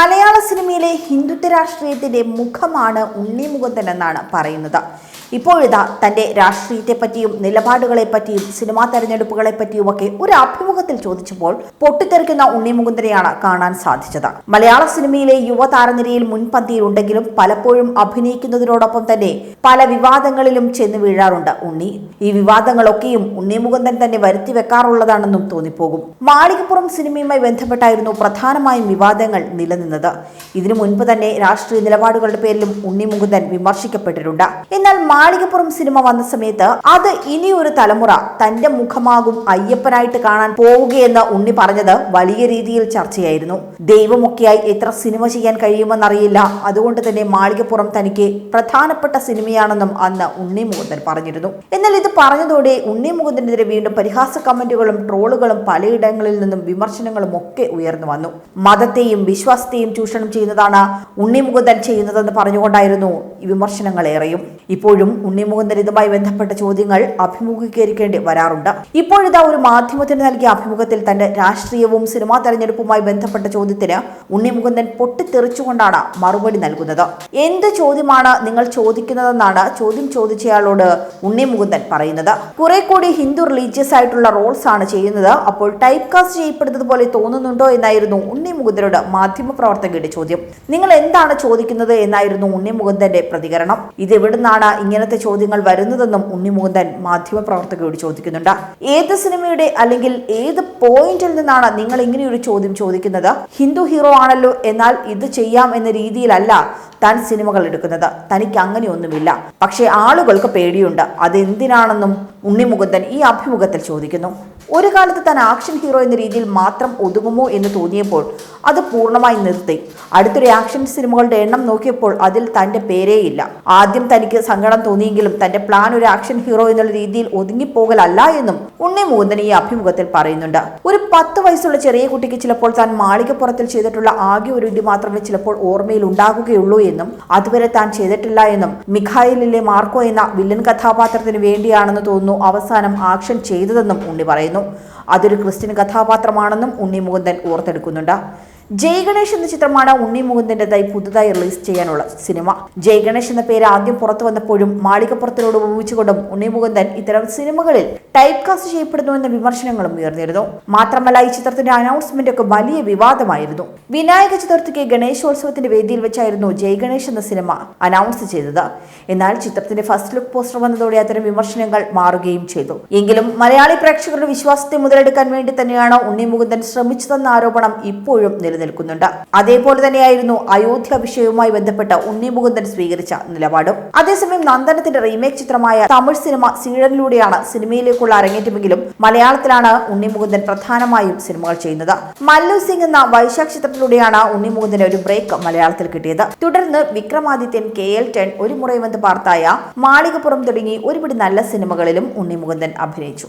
മലയാള സിനിമയിലെ ഹിന്ദുത്വ രാഷ്ട്രീയത്തിന്റെ മുഖമാണ് ഉണ്ണി മുകുന്ദൻ എന്നാണ് പറയുന്നത്. ഇപ്പോഴിതാ തന്റെ രാഷ്ട്രീയത്തെപ്പറ്റിയും നിലപാടുകളെപ്പറ്റിയും സിനിമാ തെരഞ്ഞെടുപ്പുകളെ പറ്റിയുമൊക്കെ ഒരു അഭിമുഖത്തിൽ ചോദിച്ചപ്പോൾ പൊട്ടിത്തെറിക്കുന്ന ഉണ്ണി മുകുന്ദനെയാണ് കാണാൻ സാധിച്ചത്. മലയാള സിനിമയിലെ യുവതാരനിരയിൽ മുൻപന്തിയിലുണ്ടെങ്കിലും പലപ്പോഴും അഭിനയിക്കുന്നതിനോടൊപ്പം തന്നെ പല വിവാദങ്ങളിലും ചെന്ന് വീഴാറുണ്ട് ഉണ്ണി. ഈ വിവാദങ്ങളൊക്കെയും ഉണ്ണി മുകുന്ദൻ തന്നെ വരുത്തി വെക്കാറുള്ളതാണെന്നും തോന്നിപ്പോകും. മാളികപ്പുറം സിനിമയുമായി ബന്ധപ്പെട്ടായിരുന്നു പ്രധാനമായും വിവാദങ്ങൾ നിലനിന്നത്. ഇതിനു മുൻപ് തന്നെ രാഷ്ട്രീയ നിലപാടുകളുടെ പേരിലും ഉണ്ണി മുകുന്ദൻ വിമർശിക്കപ്പെട്ടിട്ടുണ്ട്. എന്നാൽ മാളികപ്പുറം സിനിമ വന്ന സമയത്ത് അത് ഇനിയൊരു തലമുറ തന്റെ മുഖമാകും അയ്യപ്പനായിട്ട് കാണാൻ പോവുകയെന്ന് ഉണ്ണി പറഞ്ഞത് വലിയ രീതിയിൽ ചർച്ചയായിരുന്നു. ദൈവമൊക്കെയായി എത്ര സിനിമ ചെയ്യാൻ കഴിയുമെന്നറിയില്ല. അതുകൊണ്ട് തന്നെ മാളികപ്പുറം തനിക്ക് പ്രധാനപ്പെട്ട സിനിമയാണെന്നും അന്ന് ഉണ്ണി മുകുന്ദൻ പറഞ്ഞിരുന്നു. എന്നാൽ ഇത് പറഞ്ഞതോടെ ഉണ്ണി മുകുന്ദനെതിരെ വീണ്ടും പരിഹാസ കമന്റുകളും ട്രോളുകളും പലയിടങ്ങളിൽ നിന്നും വിമർശനങ്ങളും ഒക്കെ ഉയർന്നു വന്നു. മതത്തെയും വിശ്വാസത്തെയും ചൂഷണം ചെയ്യുന്നതാണ് ഉണ്ണി മുകുന്ദൻ ചെയ്യുന്നതെന്ന് പറഞ്ഞുകൊണ്ടായിരുന്നു വിമർശനങ്ങളേറെയും. ഇപ്പോഴും ഉണ്ണി മുകുന്ദൻ ഇതുമായി ബന്ധപ്പെട്ട ചോദ്യങ്ങൾ അഭിമുഖീകരിക്കേണ്ടി വരാറുണ്ട്. ഇപ്പോഴിതാ ഒരു മാധ്യമത്തിന് നൽകിയ അഭിമുഖത്തിൽ തന്റെ രാഷ്ട്രീയവും സിനിമാ തെരഞ്ഞെടുപ്പുമായി ബന്ധപ്പെട്ട ചോദ്യത്തിന് ഉണ്ണി മുകുന്ദൻ പൊട്ടിത്തെറിച്ചുകൊണ്ടാണ് മറുപടി നൽകുന്നത്. എന്ത് ചോദ്യമാണ് നിങ്ങൾ ചോദിക്കുന്നതെന്നാണ് ചോദ്യം ചോദിച്ചയാളോട് ഉണ്ണി മുകുന്ദൻ പറയുന്നത്. കുറെ കൂടി ഹിന്ദു റിലീജിയസ് ആയിട്ടുള്ള റോൾസ് ആണ് ചെയ്യുന്നത്. അപ്പോൾ ടൈപ്പ് കാസ്റ്റ് ചെയ്യപ്പെടുന്നത് പോലെ തോന്നുന്നുണ്ടോ എന്നായിരുന്നു ഉണ്ണി മുകുന്ദനോട് മാധ്യമപ്രവർത്തകരുടെ ചോദ്യം. നിങ്ങൾ എന്താണ് ചോദിക്കുന്നത്? എന്നായിരുന്നു ഉണ്ണി മുകുന്ദന്റെ പ്രതികരണം. ഇത് എവിടുന്നാണ് ഇങ്ങനത്തെ ചോദ്യങ്ങൾ വരുന്നതെന്നും ഉണ്ണി മുകുന്ദൻ മാധ്യമപ്രവർത്തകരോട് ചോദിക്കുന്നുണ്ട്. ഏത് സിനിമയുടെ അല്ലെങ്കിൽ ഏത് പോയിന്റിൽ നിന്നാണ് നിങ്ങൾ ഇങ്ങനെയൊരു ചോദ്യം ചോദിക്കുന്നത്? ഹിന്ദു ഹീറോ ആണല്ലോ എന്നാൽ ഇത് ചെയ്യാം എന്ന രീതിയിലല്ല താൻ സിനിമകൾ എടുക്കുന്നത്. തനിക്ക് അങ്ങനെയൊന്നുമില്ല. പക്ഷേ ആളുകൾക്ക് പേടിയുണ്ട്. അതെന്തിനാണെന്നും ഉണ്ണിമുകുന്ദൻ ഈ അഭിമുഖത്തിൽ ചോദിക്കുന്നു. ഒരു കാലത്ത് താൻ ആക്ഷൻ ഹീറോ എന്ന രീതിയിൽ മാത്രം ഒതുങ്ങുമോ എന്ന് തോന്നിയപ്പോൾ അത് പൂർണമായി നിർത്തി. അടുത്തൊരു ആക്ഷൻ സിനിമകളുടെ എണ്ണം നോക്കിയപ്പോൾ അതിൽ തന്റെ പേരേയില്ല ആദ്യം തനിക്ക് സങ്കടം തോന്നിയെങ്കിലും തന്റെ പ്ലാൻ ഒരു ആക്ഷൻ ഹീറോ എന്നുള്ള രീതിയിൽ ഒതുങ്ങിപ്പോകലല്ല എന്നും ഉണ്ണി മൂന്നൻ ഈ അഭിമുഖത്തിൽ പറയുന്നുണ്ട്. ഒരു പത്ത് വയസ്സുള്ള ചെറിയ കുട്ടിക്ക് ചിലപ്പോൾ താൻ മാളികപ്പുറത്തിൽ ചെയ്തിട്ടുള്ള ആകെ ഒരു ഇടി മാത്രമേ ചിലപ്പോൾ ഓർമ്മയിൽ ഉണ്ടാകുകയുള്ളൂ എന്നും അതുവരെ താൻ ചെയ്തിട്ടില്ല എന്നും മിഖായിലിലെ മാർക്കോ എന്ന വില്ലൻ കഥാപാത്രത്തിന് വേണ്ടിയാണെന്ന് തോന്നുന്നു അവസാനം ആക്ഷൻ ചെയ്തതെന്നും ഉണ്ണി പറയുന്നു. Então, അതൊരു ക്രിസ്ത്യൻ കഥാപാത്രമാണെന്നും ഉണ്ണി മുകുന്ദൻ ഓർത്തെടുക്കുന്നുണ്ട്. ജയ് ഗണേഷ് എന്ന ചിത്രമാണ് ഉണ്ണി മുകുന്ദന്റെതായി പുതുതായി റിലീസ് ചെയ്യാനുള്ള സിനിമ. ജയ് ഗണേഷ് എന്ന പേര് ആദ്യം പുറത്തു വന്നപ്പോഴും മാളികപ്പുറത്തിനോട് ഉപയോഗിച്ചുകൊണ്ടും ഉണ്ണി മുകുന്ദൻ ഇത്തരം സിനിമകളിൽ ടൈപ്പ് കാസ്റ്റ് ചെയ്യപ്പെടുന്നു എന്ന വിമർശനങ്ങളും ഉയർന്നിരുന്നു. മാത്രമല്ല ഈ ചിത്രത്തിന്റെ അനൗൺസ്മെന്റ് ഒക്കെ വലിയ വിവാദമായിരുന്നു. വിനായക ചതുർത്ഥിക്ക് ഗണേശോത്സവത്തിന്റെ വേദിയിൽ വെച്ചായിരുന്നു ജയ് ഗണേഷ് എന്ന സിനിമ അനൗൺസ് ചെയ്തത്. എന്നാൽ ചിത്രത്തിന്റെ ഫസ്റ്റ് ലുക്ക് പോസ്റ്റർ വന്നതോടെ അത്തരം വിമർശനങ്ങൾ മാറുകയും ചെയ്തു. എങ്കിലും മലയാളി പ്രേക്ഷകരുടെ വിശ്വാസത്തെ മുതലെടുക്കാൻ വേണ്ടി തന്നെയാണ് ഉണ്ണി മുകുന്ദൻ ശ്രമിച്ചതെന്ന ആരോപണം ഇപ്പോഴും നിലനിൽക്കുന്നുണ്ട്. അതേപോലെ തന്നെയായിരുന്നു അയോധ്യ വിഷയവുമായി ബന്ധപ്പെട്ട് ഉണ്ണി മുകുന്ദൻ സ്വീകരിച്ച നിലപാടും. അതേസമയം നന്ദനത്തിന്റെ റീമേക്ക് ചിത്രമായ തമിഴ് സിനിമ സീഴനിലൂടെയാണ് സിനിമയിലേക്കുള്ള അരങ്ങേറ്റമെങ്കിലും മലയാളത്തിലാണ് ഉണ്ണി മുകുന്ദൻ പ്രധാനമായും സിനിമകൾ ചെയ്യുന്നത്. മല്ലു സിംഗ് എന്ന വൈശാഖ് ചിത്രത്തിലൂടെയാണ് ഉണ്ണി മുകുന്ദന് ഒരു ബ്രേക്ക് മലയാളത്തിൽ കിട്ടിയത്. തുടർന്ന് വിക്രമാദിത്യൻ കെ എൽ ടെൻ ഒരു മുറയുമെന്ന് പാർത്തായ മാളികപ്പുറം തുടങ്ങി ഒരുപിടി നല്ല സിനിമകളിലും ഉണ്ണി മുകുന്ദൻ അഭിനയിച്ചു.